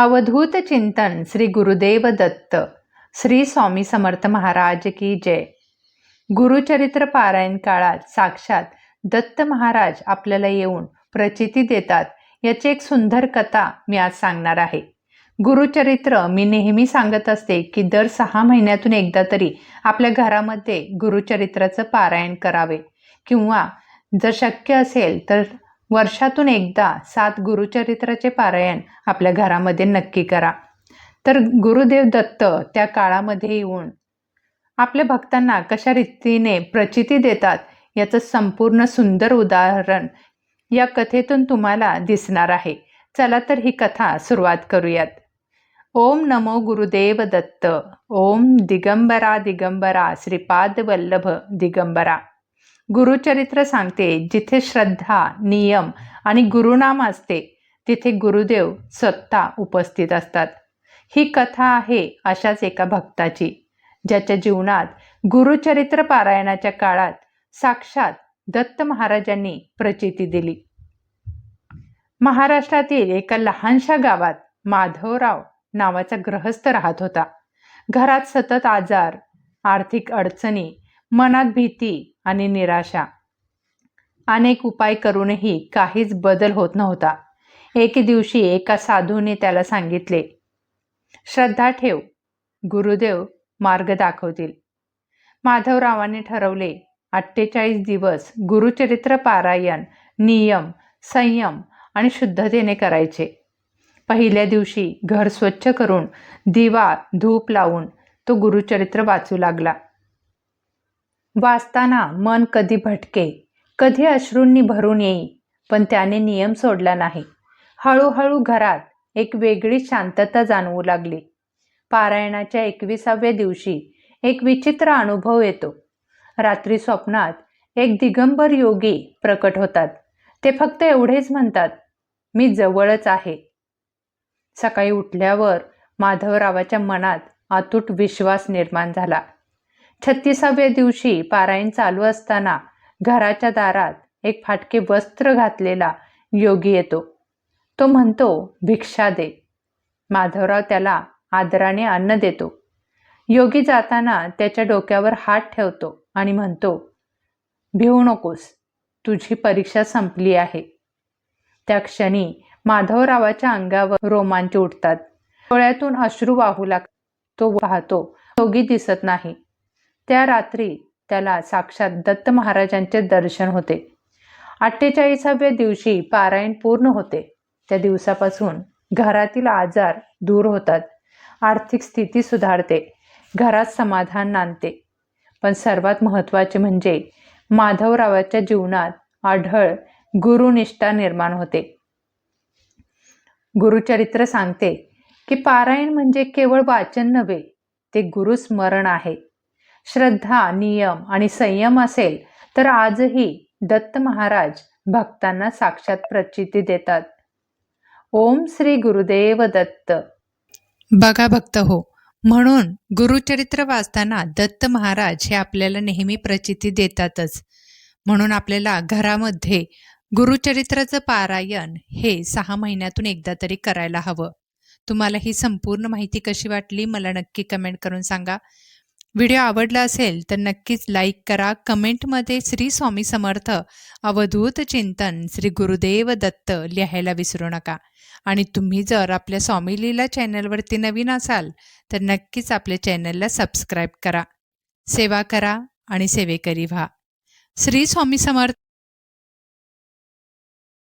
अवधूत चिंतन श्री गुरुदेव दत्त श्री स्वामी समर्थ महाराज की जय. गुरुचरित्र पारायण काळात साक्षात दत्त महाराज आपल्याला येऊन प्रचिती देतात याची एक सुंदर कथा मी आज सांगणार आहे. गुरुचरित्र मी नेहमी सांगत असते की दर सहा महिन्यातून एकदा तरी आपल्या घरामध्ये गुरुचरित्राचं पारायण करावे किंवा जर शक्य असेल तर वर्षातून एकदा सात गुरुचरित्राचे पारायण आपल्या घरामध्ये नक्की करा. तर गुरुदेव दत्त त्या काळामध्ये येऊन आपल्या भक्तांना कशा रीतीने प्रचिती देतात याचं संपूर्ण सुंदर उदाहरण या कथेतून तुम्हाला दिसणार आहे. चला तर ही कथा सुरुवात करूयात. ओम नमो गुरुदेव दत्त. ओम दिगंबरा दिगंबरा. श्रीपाद वल्लभ दिगंबरा. गुरुचरित्र सांगते जिथे श्रद्धा नियम आणि गुरुनाम असते तिथे गुरुदेव स्वतः उपस्थित असतात. ही कथा आहे अशाच एका भक्ताची ज्याच्या जीवनात गुरुचरित्र पारायणाच्या काळात साक्षात दत्त महाराजांनी प्रचिती दिली. महाराष्ट्रातील एका लहानशा गावात माधवराव नावाचा ग्रहस्थ राहत होता. घरात सतत आजार आर्थिक अडचणी मनात भीती आणि निराशा. अनेक उपाय करूनही काहीच बदल होत नव्हता. एके दिवशी एका साधूने त्याला सांगितले श्रद्धा ठेव गुरुदेव मार्ग दाखवतील. माधवरावाने ठरवले अठ्ठेचाळीस दिवस गुरुचरित्र पारायण नियम संयम आणि शुद्धतेने करायचे. पहिल्या दिवशी घर स्वच्छ करून दिवा धूप लावून तो गुरुचरित्र वाचू लागला. वाचताना मन कधी भटके कधी अश्रूंनी भरून येई पण त्याने नियम सोडला नाही. हळूहळू घरात एक वेगळी शांतता जाणवू लागली. पारायणाच्या एकविसाव्या दिवशी एक विचित्र अनुभव येतो. रात्री स्वप्नात एक दिगंबर योगी प्रकट होतात. ते फक्त एवढेच म्हणतात मी जवळच आहे. सकाळी उठल्यावर माधवरावाच्या मनात अतूट विश्वास निर्माण झाला. छत्तीसाव्या दिवशी पारायण चालू असताना घराच्या दारात एक फाटके वस्त्र घातलेला योगी येतो. तो म्हणतो भिक्षा दे. माधवराव त्याला आदराने अन्न देतो. योगी जाताना त्याच्या डोक्यावर हात ठेवतो आणि म्हणतो भिवू नकोस तुझी परीक्षा संपली आहे. त्या क्षणी माधवरावाच्या अंगावर रोमांच उठतात डोळ्यातून अश्रू वाहू लाग तो पाहतो योगी दिसत नाही. त्या रात्री त्याला साक्षात दत्त महाराजांचे दर्शन होते. अठ्ठेचाळीसाव्या दिवशी पारायण पूर्ण होते. त्या दिवसापासून घरातील आजार दूर होतात. आर्थिक स्थिती सुधारते. घरात समाधान नांदते. पण सर्वात महत्त्वाचे म्हणजे माधवरावाच्या जीवनात आढळ गुरुनिष्ठा निर्माण होते. गुरुचरित्र सांगते की पारायण म्हणजे केवळ वाचन नव्हे ते गुरुस्मरण आहे. श्रद्धा नियम आणि संयम असेल तर आजही दत्त महाराज भक्तांना साक्षात प्रचिती देतात. ओम श्री गुरुदेव दत्त. बघा भक्त हो म्हणून गुरुचरित्र वाचताना दत्त महाराज हे आपल्याला नेहमी प्रचिती देतातच. म्हणून आपल्याला घरामध्ये गुरुचरित्राचं पारायण हे सहा महिन्यातून एकदा तरी करायला हवं. तुम्हाला ही संपूर्ण माहिती कशी वाटली मला नक्की कमेंट करून सांगा. व्हिडिओ आवडला असेल तर नक्कीच लाईक करा. कमेंटमध्ये श्री स्वामी समर्थ अवधूत चिंतन श्री गुरुदेव दत्त लिहायला विसरू नका. आणि तुम्ही जर आपल्या स्वामी लीला चॅनलवरती नवीन असाल तर नक्कीच आपल्या चॅनलला सबस्क्राईब करा. सेवा करा आणि सेवेकरी व्हा. श्री स्वामी समर्थ